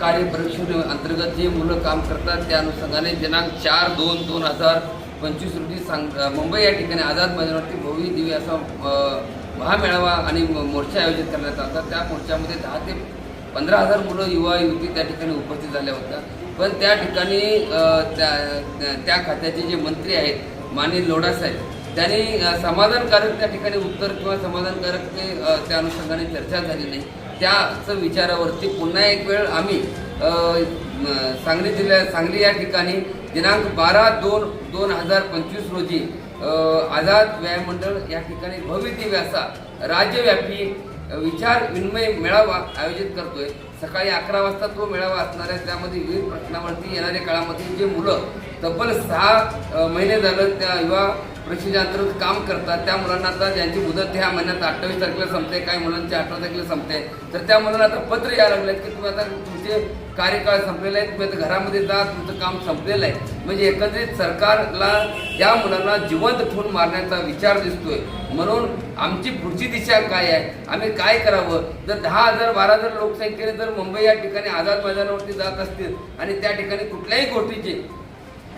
कार्य अंतर्गत जे मुलं काम करतात त्या अनुषंगाने दिनांक चार दोन दोन हजार पंचवीस रोजी सांग मुंबई या ठिकाणी आझाद मैदानावरती भव्य दिव्य असा महामेळावा आणि मोर्चा आयोजित करण्यात आला होता. त्या मोर्चामध्ये दहा ते पंधरा हजार मुलं युवा युवती त्या ठिकाणी उपस्थित झाल्या होत्या पण त्या ठिकाणी त्या त्या- खात्याचे जे मंत्री आहेत माननीय लोढा साहेब त्यांनी समाधानकारक त्या ठिकाणी उत्तर किंवा समाधानकारक ते त्या अनुषंगाने चर्चा झाली नाही त्याच विचारावरती पुन्हा एक वेळ आम्ही सांगली जिल्ह्या सांगली या ठिकाणी दिनांक बारा दोन दोन हजार पंचवीस रोजी आझाद व्यायाम मंडळ या ठिकाणी भव्य दिव्य असा राज्यव्यापी विचार विनिमय मेळावा आयोजित करतोय. सकाळी अकरा वाजता तो मेळावा असणार आहे. त्यामध्ये विविध प्रश्नावरती येणाऱ्या काळामध्ये जे मुलं तब्बल सहा महिने झालं त्या युवा प्रशिक्षणांतर्गत काम करतात. त्या मुलांना आता ज्यांची मुदत ह्या महिन्यात अठ्ठावीस तारखेला संपते काही मुलांची अठरा तारखेला संपते. तर त्या मुलांना आता पत्र यायला लागलेत की तुम्ही आता तुमचे कार्यकाळ संपलेले आहेत तुम्ही आता घरामध्ये जा तुमचं काम संपलेलं आहे. म्हणजे एकंदरीत सरकारला या मुलांना जिवंत ठेवून मारण्याचा विचार दिसतोय. म्हणून आमची पुढची दिशा काय आहे? आम्ही काय करावं? जर दहा हजार बारा हजार लोकसंख्येने जर मुंबई या ठिकाणी आझाद मैदानावरती जात असतील आणि त्या ठिकाणी कुठल्याही गोष्टीची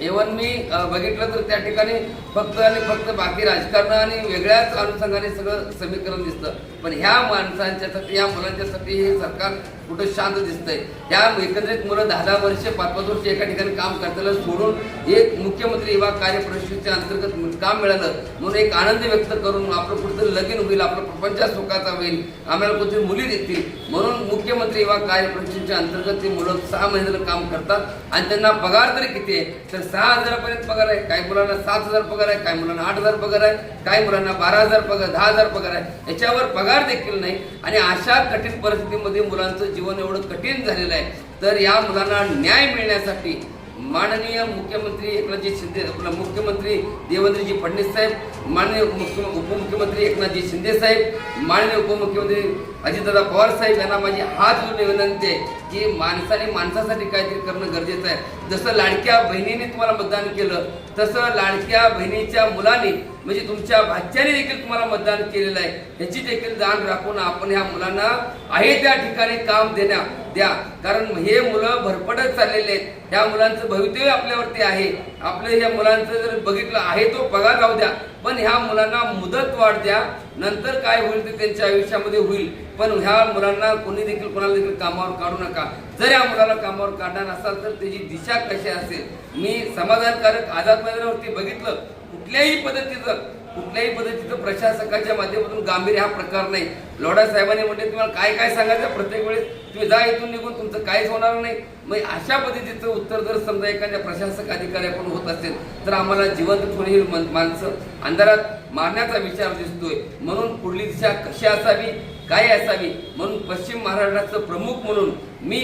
इव्हन मी बघितलं तर त्या ठिकाणी फक्त आणि फक्त बाकी राजकारण आणि वेगळ्याच अनुषंगाने सगळं समीकरण दिसतं. पण ह्या माणसांच्यासाठी या मुलांच्यासाठी हे सरकार कुठं शांत दिसतंय. त्या एकंदरीत मुलं दहा दहा वर्ष पाच पाच वर्ष एका ठिकाणी काम करताना सोडून एक मुख्यमंत्री युवा कार्य परिषदेच्या अंतर्गत काम मिळालं. म्हणून एक आनंद व्यक्त करून आपलं कुठंतरी लगीन होईल आपलं प्रपंच सुखाचा होईल आम्हाला कुठेतरी मुली देतील. म्हणून मुख्यमंत्री युवा कार्य परिषदेच्या अंतर्गत ती मुलं सहा महिन्याला काम करतात. आणि त्यांना पगार तरी किती आहे? तर सहा हजारापर्यंत पगार आहे. काही मुलांना सात हजार पगार आहे काही मुलांना आठ हजार पगार आहे काही मुलांना बारा हजार पगार दहा हजार पगार आहे. याच्यावर पगार देखील नाही. आणि अशा कठीण परिस्थितीमध्ये मुलांचं जीवन एवढं कठीण झालेलं आहे. तर या मुलांना न्याय मिळण्यासाठी माननीय मुख्यमंत्री एकनाथजी शिंदे आपला मुख्यमंत्री देवेंद्रजी फडणवीस साहेब माननीय मुख्य उपमुख्यमंत्री एकनाथजी शिंदे साहेब माननीय उपमुख्यमंत्री अजितदादा पवार साहेब यांना माझी हात जोडून विनंती आहे की माणसाने माणसासाठी काहीतरी करणं गरजेचं आहे. जसं लाडक्या बहिणीने तुम्हाला मतदान केलं तसं लाडक्या बहिणीच्या मुलांनी म्हणजे तुमच्या भाच्याने देखील तुम्हाला मतदान केलेलं आहे. ह्याची देखील जाण राखून आपण ह्या मुलांना आहे त्या ठिकाणी काम देण्या द्या. कारण हे मुलं भरपटत चाललेले आहेत. ह्या मुलांचं भवितव्य आपल्यावरती आहे. आपलं ह्या मुलांचं जर बघितलं आहे तो पगार राहू द्या. पण ह्या मुलांना मुदत वाढ द्या. नंतर काय होईल ते त्यांच्या आयुष्यामध्ये होईल. पण ह्या मुलांना कोणी देखील कोणाला देखील कामावर काढू नका. जर या मुलाला कामावर काढणार असाल तर त्याची दिशा कशी असेल? मी समाधानकारक आझाद मैदानावरती बघितलं. कुठल्याही पद्धतीचं कुठल्याही पद्धतीचं प्रशासकाच्या माध्यमातून गांभीर्य हा प्रकार नाही. लोढा साहेबांनी म्हणजे तुम्हाला काय काय सांगायचं? प्रत्येक वेळेस तुम्ही जा इथून निघून तुमचं काहीच होणार नाही. मग अशा पद्धतीचं उत्तर जर समजा एखाद्या प्रशासक अधिकाऱ्याकडून होत असेल तर आम्हाला जिवंत ठेवून ही माणसं अंधारात मारण्याचा विचार दिसतोय. म्हणून पुढली दिशा कशी असावी काय असावी? म्हणून पश्चिम महाराष्ट्राचं प्रमुख म्हणून मी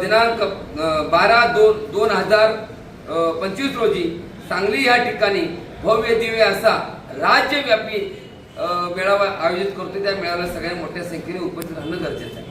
दिनांक बारा दोन दोन हजार पंचवीस रोजी सांगली या ठिकाणी भव्य दिव्य असा राज्यव्यापी मेळावा आयोजित करतो त्या मेळाव्याला सगळ्या मोठ्या संख्येने उपस्थित राहणं गरजेचं आहे.